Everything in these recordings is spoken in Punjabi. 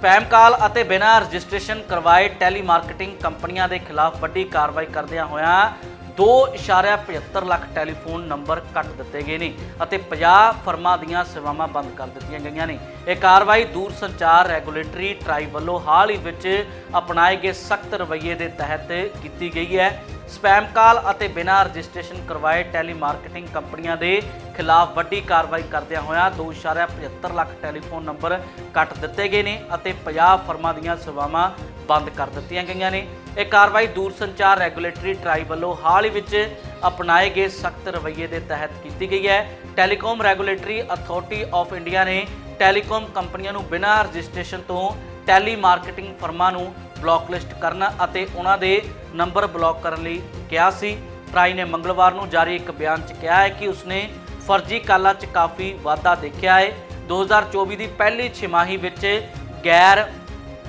ਸਪੈਮ ਕਾਲ ਅਤੇ ਬਿਨਾਂ ਰਜਿਸਟ੍ਰੇਸ਼ਨ ਕਰਵਾਏ ਟੈਲੀਮਾਰਕੀਟਿੰਗ ਕੰਪਨੀਆਂ ਦੇ ਖਿਲਾਫ ਵੱਡੀ ਕਾਰਵਾਈ ਕਰਦਿਆਂ ਹੋਇਆਂ 2.75 ਲੱਖ ਟੈਲੀਫੋਨ ਨੰਬਰ ਕੱਟ ਦਿੱਤੇ ਗਏ ਨੇ ਅਤੇ 50 ਫਰਮਾਂ ਦੀਆਂ ਸੇਵਾਵਾਂ ਬੰਦ ਕਰ ਦਿੱਤੀਆਂ ਗਈਆਂ ਨੇ। ਇਹ ਕਾਰਵਾਈ ਦੂਰ ਸੰਚਾਰ ਰੈਗੂਲੇਟਰੀ ਟਰਾਈ ਵੱਲੋਂ ਹਾਲ ਹੀ ਵਿੱਚ ਅਪਣਾਏ ਗਏ ਸਖਤ ਰਵੱਈਏ ਦੇ ਤਹਿਤ ਕੀਤੀ ਗਈ ਹੈ। ਸਪੈਮ ਕਾਲ ਅਤੇ ਬਿਨਾਂ ਰਜਿਸਟ੍ਰੇਸ਼ਨ ਕਰਵਾਏ ਟੈਲੀ ਮਾਰਕੀਟਿੰਗ ਕੰਪਨੀਆਂ ਦੇ ਖਿਲਾਫ ਵੱਡੀ ਕਾਰਵਾਈ ਕਰਦਿਆਂ ਹੋਇਆਂ 2.75 ਲੱਖ ਟੈਲੀਫੋਨ ਨੰਬਰ ਕੱਟ ਦਿੱਤੇ ਗਏ ਨੇ ਅਤੇ 50 ਫਰਮਾਂ ਦੀਆਂ ਸੇਵਾਵਾਂ ਬੰਦ ਕਰ ਦਿੱਤੀਆਂ ਗਈਆਂ ਨੇ। ਇਹ ਕਾਰਵਾਈ ਦੂਰ ਸੰਚਾਰ ਰੈਗੂਲੇਟਰੀ ਟਰਾਈ ਵੱਲੋਂ ਹਾਲ ਹੀ ਵਿੱਚ ਅਪਣਾਏ ਗਏ ਸਖਤ ਰਵੱਈਏ ਦੇ ਤਹਿਤ ਕੀਤੀ ਗਈ ਹੈ। Telecom Regulatory Authority of India ਨੇ ਟੈਲੀਕਾਮ ਕੰਪਨੀਆਂ ਨੂੰ ਬਿਨਾਂ ਰਜਿਸਟ੍ਰੇਸ਼ਨ ਤੋਂ ਟੈਲੀ ਮਾਰਕੀਟਿੰਗ ਫਰਮਾਂ ਨੂੰ ਬਲੌਕਲਿਸਟ ਕਰਨ ਅਤੇ ਉਹਨਾਂ ਦੇ ਨੰਬਰ ਬਲੌਕ ਕਰਨ ਲਈ ਕਿਹਾ ਸੀ। ਟਰਾਈ ਨੇ ਮੰਗਲਵਾਰ ਨੂੰ ਜਾਰੀ ਇੱਕ ਬਿਆਨ 'ਚ ਕਿਹਾ ਹੈ ਕਿ ਉਸਨੇ ਫਰਜ਼ੀ ਕਾਲਾਂ 'ਚ ਕਾਫੀ ਵਾਧਾ ਦੇਖਿਆ ਹੈ। 2024 ਦੀ ਪਹਿਲੀ ਛਿਮਾਹੀ ਵਿੱਚ ਗੈਰ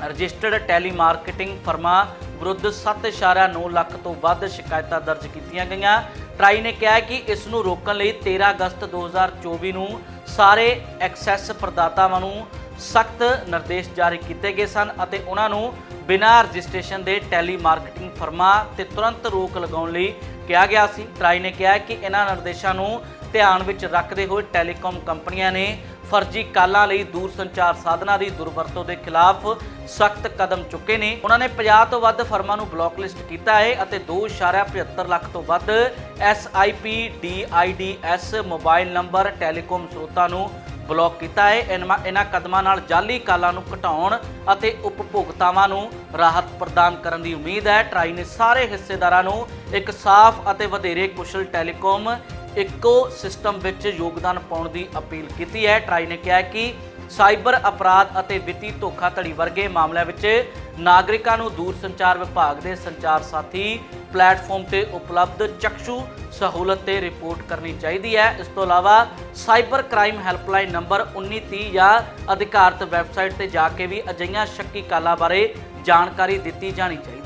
ਰਜਿਸਟਰਡ ਟੈਲੀਮਾਰਕੀਟਿੰਗ ਫਰਮਾਂ ਵਿਰੁੱਧ 7.9 ਲੱਖ ਤੋਂ ਵੱਧ ਸ਼ਿਕਾਇਤਾਂ ਦਰਜ ਕੀਤੀਆਂ ਗਈਆਂ। ਟਰਾਈ ਨੇ ਕਿਹਾ ਕਿ ਇਸ ਨੂੰ ਰੋਕਣ ਲਈ 13 ਅਗਸਤ 2024 ਨੂੰ ਸਾਰੇ ਐਕਸੈਸ ਪ੍ਰਦਾਤਾਵਾਂ ਨੂੰ ਸਖਤ ਨਿਰਦੇਸ਼ ਜਾਰੀ ਕੀਤੇ ਗਏ ਸਨ ਅਤੇ ਉਹਨਾਂ ਨੂੰ ਬਿਨਾਂ ਰਜਿਸਟ੍ਰੇਸ਼ਨ ਦੇ ਟੈਲੀਮਾਰਕੀਟਿੰਗ ਫਰਮਾਂ ਤੇ ਤੁਰੰਤ ਰੋਕ ਲਗਾਉਣ ਲਈ ਕਿਹਾ ਗਿਆ ਸੀ। ਟਰਾਈ ਨੇ ਕਿਹਾ ਕਿ ਇਹਨਾਂ ਨਿਰਦੇਸ਼ਾਂ ਨੂੰ ਧਿਆਨ ਵਿੱਚ ਰੱਖਦੇ ਹੋਏ ਟੈਲੀਕਾਮ ਕੰਪਨੀਆਂ ਨੇ ਫਰਜ਼ੀ ਕਾਲਾਂ ਲਈ ਦੂਰ ਸੰਚਾਰ ਸਾਧਨਾਂ ਦੀ ਦੁਰਵਰਤੋਂ ਦੇ ਖਿਲਾਫ ਸਖਤ ਕਦਮ ਚੁੱਕੇ ਨੇ। ਉਹਨਾਂ ਨੇ 50 ਤੋਂ ਵੱਧ ਫਰਮਾਂ ਨੂੰ ਬਲੌਕਲਿਸਟ ਕੀਤਾ ਹੈ ਅਤੇ 2.75 ਲੱਖ ਤੋਂ ਵੱਧ SIP DIDS mobile number telecom ਸਰੋਤਾਂ ਨੂੰ ਬਲੌਕ ਕੀਤਾ ਹੈ। ਇਨਮਾ- ਇਹਨਾਂ ਕਦਮਾਂ ਨਾਲ ਜਾਲੀ ਕਾਲਾਂ ਨੂੰ ਘਟਾਉਣ ਅਤੇ ਉਪਭੋਗਤਾਵਾਂ ਨੂੰ ਰਾਹਤ ਪ੍ਰਦਾਨ ਕਰਨ ਦੀ ਉਮੀਦ ਹੈ। ਟਰਾਈ ਨੇ ਸਾਰੇ ਹਿੱਸੇਦਾਰਾਂ ਨੂੰ ਇੱਕ ਸਾਫ਼ ਅਤੇ ਵਧੇਰੇ ਕੁਸ਼ਲ ਟੈਲੀਕਾਮ ਇਕੋ ਸਿਸਟਮ ਵਿੱਚ ਯੋਗਦਾਨ ਪਾਉਣ ਦੀ ਅਪੀਲ ਕੀਤੀ ਹੈ। ਟਰਾਈ ਨੇ ਕਿਹਾ ਕਿ ਸਾਈਬਰ ਅਪਰਾਧ ਅਤੇ ਵਿੱਤੀ ਧੋਖਾਧੜੀ ਵਰਗੇ ਮਾਮਲਿਆਂ ਵਿੱਚ ਨਾਗਰਿਕਾਂ ਨੂੰ ਦੂਰ ਸੰਚਾਰ ਵਿਭਾਗ ਦੇ ਸੰਚਾਰ ਸਾਥੀ ਪਲੇਟਫਾਰਮ ਤੇ ਉਪਲਬਧ ਚਕਸ਼ੂ ਸਹੂਲਤ ਤੇ ਰਿਪੋਰਟ ਕਰਨੀ ਚਾਹੀਦੀ ਹੈ। ਇਸ ਤੋਂ ਇਲਾਵਾ ਸਾਈਬਰ ਕ੍ਰਾਈਮ ਹੈਲਪਲਾਈਨ ਨੰਬਰ 1930 ਜਾਂ ਅਧਿਕਾਰਤ ਵੈਬਸਾਈਟ ਤੇ ਜਾ ਕੇ ਵੀ ਅਜਿਹੀਆਂ ਸ਼ੱਕੀ ਕਾਲਾਂ ਬਾਰੇ ਜਾਣਕਾਰੀ ਦਿੱਤੀ ਜਾਣੀ ਚਾਹੀਦੀ